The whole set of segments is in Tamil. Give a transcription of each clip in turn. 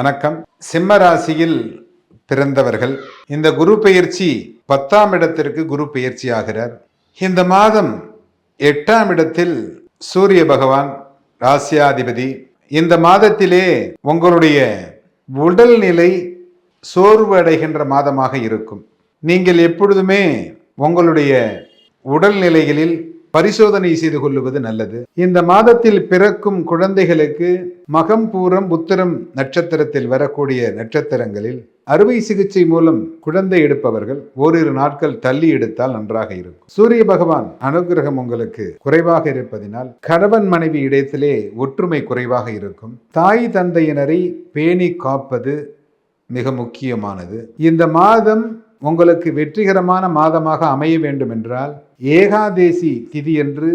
வணக்கம். சிம்ம ராசியில் பிறந்தவர்கள் இந்த குரு பெயர்ச்சி பத்தாம் இடத்திற்கு குரு பெயர்ச்சி ஆகிறார் இந்த மாதம் எட்டாம் இடத்தில் சூரிய பகவான் ராசியாதிபதி இந்த மாதத்திலே உங்களுடைய உடல்நிலை சோர்வு அடைகின்ற மாதமாக இருக்கும். நீங்கள் எப்பொழுதுமே உங்களுடைய உடல்நிலைகளில் பரிசோதனை செய்து கொள்ளுவது நல்லது. இந்த மாதத்தில் பிறக்கும் குழந்தைகளுக்கு மகம் பூரம் உத்திரம் நட்சத்திரத்தில் வரக்கூடிய நட்சத்திரங்களில் அறுவை சிகிச்சை மூலம் குழந்தை எடுப்பவர்கள் ஓரிரு நாட்கள் தள்ளி எடுத்தால் நன்றாக இருக்கும். சூரிய பகவான் அனுகிரகம் உங்களுக்கு குறைவாக இருப்பதினால் கணவன் மனைவி இடத்திலே ஒற்றுமை குறைவாக இருக்கும். தாய் தந்தையினரை பேணி காப்பது மிக முக்கியமானது. இந்த மாதம் உங்களுக்கு வெற்றிகரமான மாதமாக அமைய வேண்டும் என்றால் ஏகாதேசி திதியன்று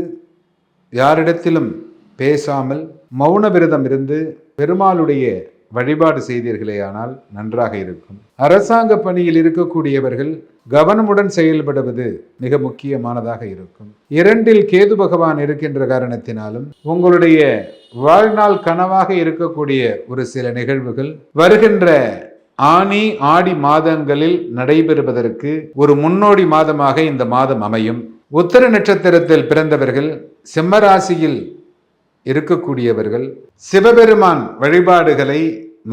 யாரிடத்திலும் பேசாமல் மௌன விரதம் இருந்து பெருமாளுடைய வழிபாடு செய்தீர்களேயானால் நன்றாக இருக்கும். அரசாங்க பணியில் இருக்கக்கூடியவர்கள் கவனமுடன் செயல்படுவது மிக முக்கியமானதாக இருக்கும். இரண்டில் கேது பகவான் இருக்கின்ற காரணத்தினாலும் உங்களுடைய வாழ்நாள் கனவாக இருக்கக்கூடிய ஒரு சில நிகழ்வுகள் வருகின்ற ஆனி ஆடி மாதங்களில் நடைபெறுவதற்கு ஒரு முன்னோடி மாதமாக இந்த மாதம் அமையும். உத்தர நட்சத்திரத்தில் பிறந்தவர்கள் சிம்மராசியில் இருக்கக்கூடியவர்கள் சிவபெருமான் வழிபாடுகளை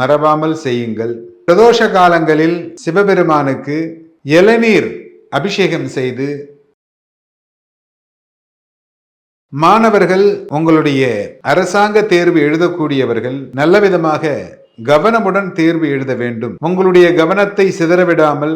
மறவாமல் செய்யுங்கள். பிரதோஷ காலங்களில் சிவபெருமானுக்கு இளநீர் அபிஷேகம் செய்து மாணவர்கள் உங்களுடைய அரசாங்க தேர்வு எழுதக்கூடியவர்கள் நல்ல விதமாக கவனமுடன் தேர்வு எழுத வேண்டும். உங்களுடைய கவனத்தை சிதறவிடாமல்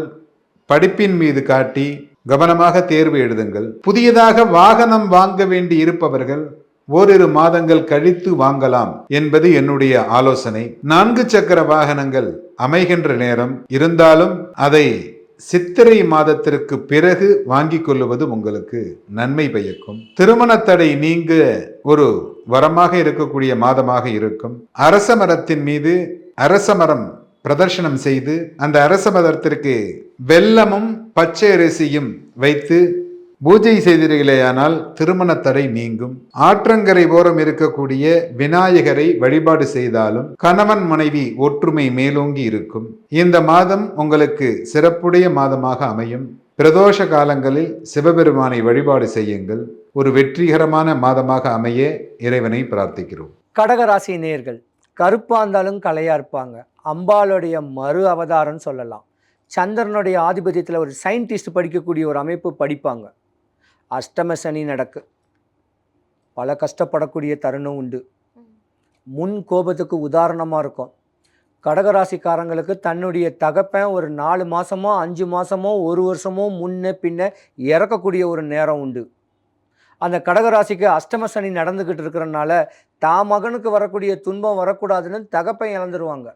படிப்பின் மீது காட்டி கவனமாக தேர்வு எழுதுங்கள். புதியதாக வாகனம் வாங்க வேண்டி இருப்பவர்கள் ஓரிரு மாதங்கள் கழித்து வாங்கலாம் என்பது என்னுடைய ஆலோசனை. நான்கு சக்கர வாகனங்கள் அமைகின்ற நேரம் இருந்தாலும் அதை சித்திரை மாதத்திற்கு பிறகு வாங்கிக் கொள்ளுவது உங்களுக்கு நன்மை பயக்கும். திருமண தடை நீங்க ஒரு வரமாக இருக்கக்கூடிய மாதமாக இருக்கும். அரச மரத்தின் மீது அரச மரம் பிரதர்ஷனம் செய்து அந்த அரச மரத்திற்கு வெல்லமும் பச்சை அரிசியும் வைத்து பூஜை செய்தீர்களேயானால் திருமண தடை நீங்கும். ஆற்றங்கரை ஓரம் இருக்கக்கூடிய விநாயகரை வழிபாடு செய்தாலும் கணவன் மனைவி ஒற்றுமை மேலோங்கி இருக்கும். இந்த மாதம் உங்களுக்கு சிறப்புடைய மாதமாக அமையும். பிரதோஷ காலங்களில் சிவபெருமானை வழிபாடு செய்யுங்கள். ஒரு வெற்றிகரமான மாதமாக அமைய இறைவனை பிரார்த்திக்கிறோம். கடகராசி நேர்கள் கருப்பாக இருந்தாலும் கலையாக இருப்பாங்க. அம்பாளுடைய மறு அவதாரம்னு சொல்லலாம். சந்திரனுடைய ஆதிபத்தியத்தில் ஒரு சயின்டிஸ்ட் படிக்கக்கூடிய ஒரு அமைப்பு படிப்பாங்க. அஷ்டம சனி நடக்கு. பல கஷ்டப்படக்கூடிய தருணம் உண்டு. முன் கோபத்துக்கு உதாரணமாக இருக்கும். கடகராசிக்காரங்களுக்கு தன்னுடைய தகப்பன் ஒரு நாலு மாதமோ அஞ்சு மாதமோ ஒரு வருஷமோ முன்ன பின்ன இறக்கக்கூடிய ஒரு நேரம் உண்டு. அந்த கடகராசிக்கு அஷ்டம சனி நடந்துக்கிட்டு இருக்கிறனால தான் மகனுக்கு வரக்கூடிய துன்பம் வரக்கூடாதுன்னு தகப்பன் இழந்துருவாங்க.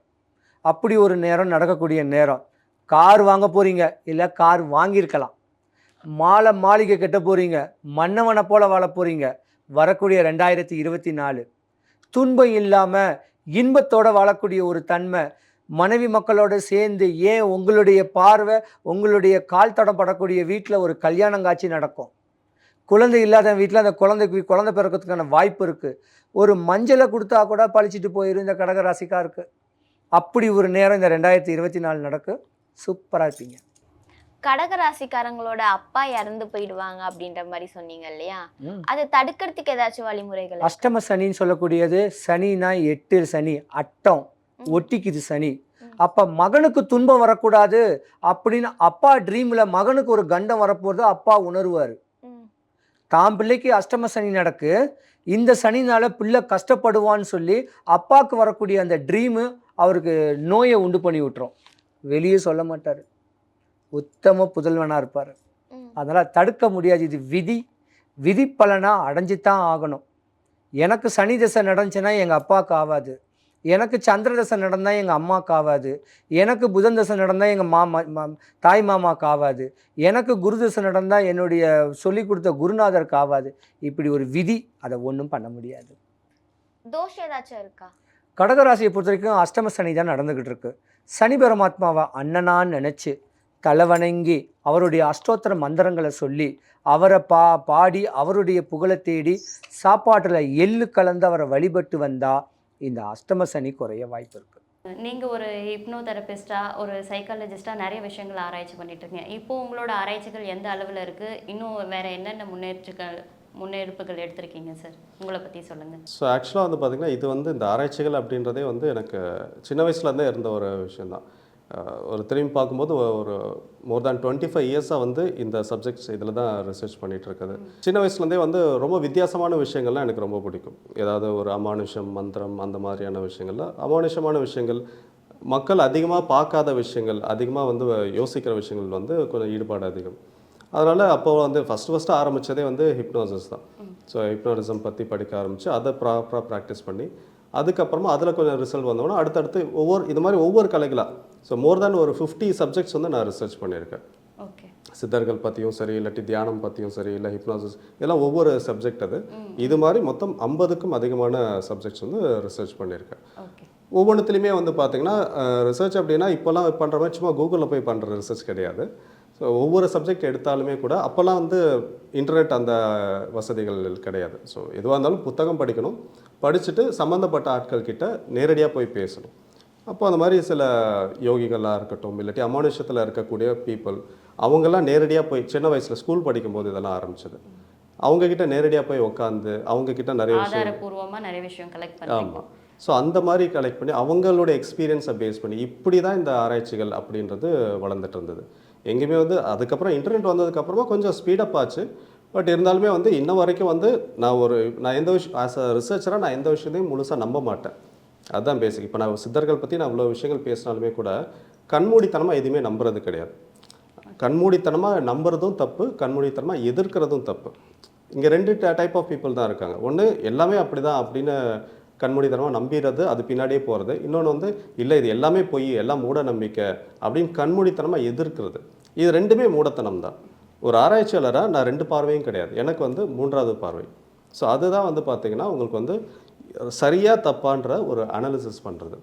அப்படி ஒரு நேரம் நடக்கக்கூடிய நேரம். கார் வாங்க போகிறீங்க இல்லை கார் வாங்கியிருக்கலாம். மாலை மாளிகை கட்ட போகிறீங்க மன்னவனை போல வாழ போகிறீங்க வரக்கூடிய ரெண்டாயிரத்தி இருபத்தி நாலு. துன்பம் இல்லாமல் இன்பத்தோடு வாழக்கூடிய ஒரு தன்மை மனைவி மக்களோடு சேர்ந்து ஏன் உங்களுடைய பார்வை உங்களுடைய கால் தடம் படக்கூடிய வீட்டில் ஒரு கல்யாணம் காட்சி நடக்கும். குழந்தை இல்லாத வீட்டில் அந்த குழந்தைக்கு குழந்தை பிறக்கிறதுக்கான வாய்ப்பு இருக்குது ஒரு மஞ்சளை கொடுத்தா கூட பழிச்சிட்டு போயிடும் இந்த கடகராசிக்காருக்கு. அப்படி ஒரு நேரம் இந்த ரெண்டாயிரத்தி இருபத்தி நாலு நடக்கும் சூப்பராக இருப்பீங்க. கடக ராசிக்காரங்களோட அப்பா இறந்து போயிடுவாங்க அப்படின்ற மாதிரி சொன்னீங்க இல்லையா. அதை தடுக்கிறதுக்கு ஏதாச்சும் வழிமுறைகள் அஷ்டம சனின்னு சொல்லக்கூடியது சனினா எட்டு சனி அட்டம். ஒட்டிக்குது சனி. அப்ப மகனுக்கு துன்பம் வரக்கூடாது அப்படின்னு அப்பா ட்ரீம்ல மகனுக்கு ஒரு கண்டம் வரப்போறது அப்பா உணர்வார். ம், தான் பிள்ளைக்கு அஷ்டம சனி நடக்கு. இந்த சனினால பிள்ளை கஷ்டப்படுவான்னு சொல்லி அப்பாவுக்கு வரக்கூடிய அந்த ட்ரீமு அவருக்கு நோயை உண்டு பண்ணி விட்டுரும். வெளியே சொல்ல மாட்டார். உத்தம புதல்வனாக இருப்பார். அதனால் தடுக்க முடியாது. இது விதி. விதி பலனா அடைஞ்சு தான் ஆகணும். எனக்கு சனி தசை நடந்துச்சுன்னா எங்கள் அப்பாவுக்கு ஆகாது எனக்கு சந்திர தசை நடந்தால் எங்கள் அம்மாவுக்கு ஆகாது எனக்கு புதன் தசை நடந்தால் எங்கள் மாமா தாய் மாமாவுக்கு ஆகாது எனக்கு குரு தசை நடந்தால் என்னுடைய சொல்லி கொடுத்த குருநாதருக்கு ஆகாது இப்படி ஒரு விதி அதை ஒன்றும் பண்ண முடியாது. தோஷம் ஏதாச்சும் இருக்கா? கடகராசியை பொறுத்த வரைக்கும் அஷ்டம சனி தான் நடந்துக்கிட்டு இருக்கு. சனி பரமாத்மாவை அண்ணனான்னு நினச்சி தலைவணங்கி அவருடைய அஷ்டோத்திர மந்திரங்களை சொல்லி அவரை பா பாடி அவருடைய புகழை தேடி சாப்பாட்டில் எள்ளு கலந்து அவரை வழிபட்டு வந்தால் இந்த அஷ்டம சனி குறைய வாய்ப்பு இருக்குது நீங்கள் ஒரு ஹிப்னோ தெரபிஸ்டாக ஒரு சைக்காலஜிஸ்டாக நிறைய விஷயங்கள் ஆராய்ச்சி பண்ணிட்டு இருக்கீங்க. இப்போ உங்களோட ஆராய்ச்சிகள் எந்த அளவில் இருக்குது இன்னும் வேற என்னென்ன முன்னேற்றங்கள் முன்னெடுப்புகள் எடுத்திருக்கீங்க சார்? உங்களை பற்றி சொல்லுங்கள் ஸோ ஆக்சுவலாக வந்து பார்த்திங்கன்னா இது வந்து இந்த ஆராய்ச்சிகள் அப்படின்றதே வந்து எனக்கு சின்ன வயசுலேருந்தே இருந்த ஒரு விஷயந்தான் ஒரு திரும்பி பார்க்கும்போது ஒரு மோர் தேன் டுவெண்ட்டி ஃபைவ் இயர்ஸாக வந்து இந்த சப்ஜெக்ட்ஸ் இதில் தான் ரிசர்ச் பண்ணிகிட்டு இருக்குது. சின்ன வயசுலேருந்தே வந்து ரொம்ப வித்தியாசமான விஷயங்கள்லாம் எனக்கு ரொம்ப பிடிக்கும். ஏதாவது ஒரு அமானுஷம் மந்திரம் அந்த மாதிரியான விஷயங்கள்ல. அமானுஷமான விஷயங்கள் மக்கள் அதிகமாக பார்க்காத விஷயங்கள் அதிகமாக வந்து யோசிக்கிற விஷயங்கள் வந்து கொஞ்சம் ஈடுபாடு அதிகம். அதனால் அப்போ வந்து ஃபஸ்ட்டு ஃபஸ்ட்டு ஆரம்பித்ததே வந்து ஹிப்னோசிஸ் தான். ஸோ ஹிப்னோட்டிசம் பற்றி படிக்க ஆரம்பித்து அதை ப்ராப்பராக ப்ராக்டிஸ் பண்ணி அதுக்கப்புறமா அதில் கொஞ்சம் ரிசல்ட் வந்தோன்னா அடுத்தடுத்து ஒவ்வொரு இது மாதிரி ஒவ்வொரு கலைகளாக ஸோ மோர் தேன் ஒரு ஃபிஃப்டி சப்ஜெக்ட்ஸ் வந்து நான் ரிசர்ச் பண்ணியிருக்கேன். ஓகே சித்தர்கள் பற்றியும் சரி இல்லாட்டி தியானம் பற்றியும் சரி இல்லை ஹிப்னாசிஸ் இதெல்லாம் ஒவ்வொரு சப்ஜெக்ட் அது. இது மாதிரி மொத்தம் ஐம்பதுக்கும் அதிகமான சப்ஜெக்ட்ஸ் வந்து ரிசர்ச் பண்ணியிருக்கேன். ஒவ்வொன்றுத்துலையுமே வந்து பார்த்தீங்கன்னா ரிசர்ச் அப்படின்னா இப்போல்லாம் பண்ணுற மாதிரி சும்மா கூகுளில் போய் பண்ணுற ரிசர்ச் கிடையாது. ஸோ ஒவ்வொரு சப்ஜெக்ட் எடுத்தாலுமே கூட அப்போல்லாம் வந்து இன்டர்நெட் அந்த வசதிகள் கிடையாது. ஸோ எதுவாக இருந்தாலும் புத்தகம் படிக்கணும். படிச்சுட்டு சம்மந்தப்பட்ட ஆட்கள் கிட்ட நேரடியாக போய் பேசணும். அப்போ அந்த மாதிரி சில யோகிகளாக இருக்கட்டும் இல்லாட்டி அமானுஷத்தில் இருக்கக்கூடிய பீப்புள் அவங்கெல்லாம் நேரடியாக போய் சின்ன வயசில் ஸ்கூல் படிக்கும்போது இதெல்லாம் ஆரம்பிச்சது. அவங்க கிட்ட நேரடியாக போய் உட்காந்து அவங்க கிட்ட நிறைய விஷயம் நிறைய விஷயம் கலெக்ட் ஆமாம் ஸோ அந்த மாதிரி கலெக்ட் பண்ணி அவங்களோட எக்ஸ்பீரியன்ஸை பேஸ் பண்ணி இப்படி தான் இந்த ஆராய்ச்சிகள் அப்படின்றது வளர்ந்துட்டு இருந்தது. எங்கேயுமே வந்து அதுக்கப்புறம் இன்டர்நெட் வந்ததுக்கப்புறமா கொஞ்சம் ஸ்பீடப் ஆச்சு. பட் இருந்தாலுமே வந்து இன்ன வரைக்கும் வந்து நான் ஒரு நான் எந்த விஷயம் ஆஸ் அ ரிசர்ச்சராக நான் எந்த விஷயத்தையும் முழுசாக நம்ப மாட்டேன். அதுதான் பேசிக் இப்போ நான் சித்தர்கள் பற்றி நான் இவ்வளோ விஷயங்கள் பேசினாலுமே கூட கண்மூடித்தனமாக எதுவுமே நம்புறது கிடையாது. கண்மூடித்தனமாக நம்புறதும் தப்பு கண்மூடித்தனமாக எதிர்க்கிறதும் தப்பு. இங்கே ரெண்டு டைப் ஆஃப் பீப்புள் தான் இருக்காங்க. ஒன்று எல்லாமே அப்படி தான் அப்படின்னு கண்மூடித்தனமாக நம்பிடுறது அது பின்னாடியே போகிறது இன்னொன்று வந்து இல்லை இது எல்லாமே பொய் எல்லாம் மூட நம்பிக்கை அப்படின்னு கண்மூடித்தனமாக எதிர்க்கிறது. இது ரெண்டுமே மூடத்தனம் தான் ஒரு ஆராய்ச்சியாளராக நான் ரெண்டு பார்வையும் கிடையாது. எனக்கு வந்து மூன்றாவது பார்வை. ஸோ அதுதான் வந்து பார்த்திங்கன்னா உங்களுக்கு வந்து சரியாக தப்பான்ற ஒரு அனாலிசிஸ் பண்ணுறது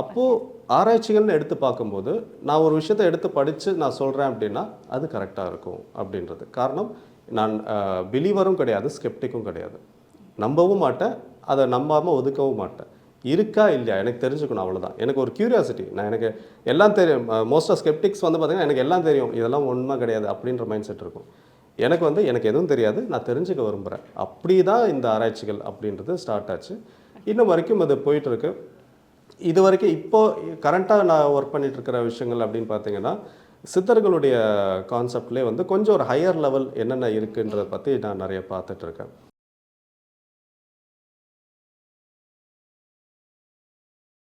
அப்போது ஆராய்ச்சிகள்னு எடுத்து பார்க்கும்போது நான் ஒரு விஷயத்தை எடுத்து படித்து நான் சொல்கிறேன் அப்படின்னா அது கரெக்டாக இருக்கும் அப்படின்றது. காரணம் நான் பிலீவரும் கிடையாது ஸ்கெப்டிக்கும் கிடையாது. நம்பவும் மாட்டேன் அதை நம்பாமல் ஒதுக்கவும் மாட்டேன். இருக்கா இல்லையா? எனக்கு தெரிஞ்சுக்கணும் அவ்வளோதான் எனக்கு ஒரு கியூரியாசிட்டி நான் எனக்கு எல்லாம் தெரியும். மோஸ்ட் ஆஃப் ஸ்கெப்டிக்ஸ் வந்து பார்த்தீங்கன்னா எனக்கு எல்லாம் தெரியும். இதெல்லாம் உண்மை கிடையாது அப்படின்ற மைண்ட் செட் இருக்கும். எனக்கு வந்து எனக்கு எதுவும் தெரியாது. நான் தெரிஞ்சுக்க விரும்புகிறேன் அப்படி தான் இந்த ஆராய்ச்சிகள் அப்படின்றது ஸ்டார்ட் ஆச்சு. இன்னும் வரைக்கும் அது போயிட்டுருக்கு. இது வரைக்கும் இப்போது கரண்ட்டாக நான் ஒர்க் பண்ணிட்டு இருக்கிற விஷயங்கள் அப்படின்னு பார்த்தீங்கன்னா சித்தர்களுடைய கான்செப்ட்லேயே வந்து கொஞ்சம் ஒரு ஹையர் லெவல் என்னென்ன இருக்குன்றத பற்றி நான் நிறைய பார்த்துட்ருக்கேன்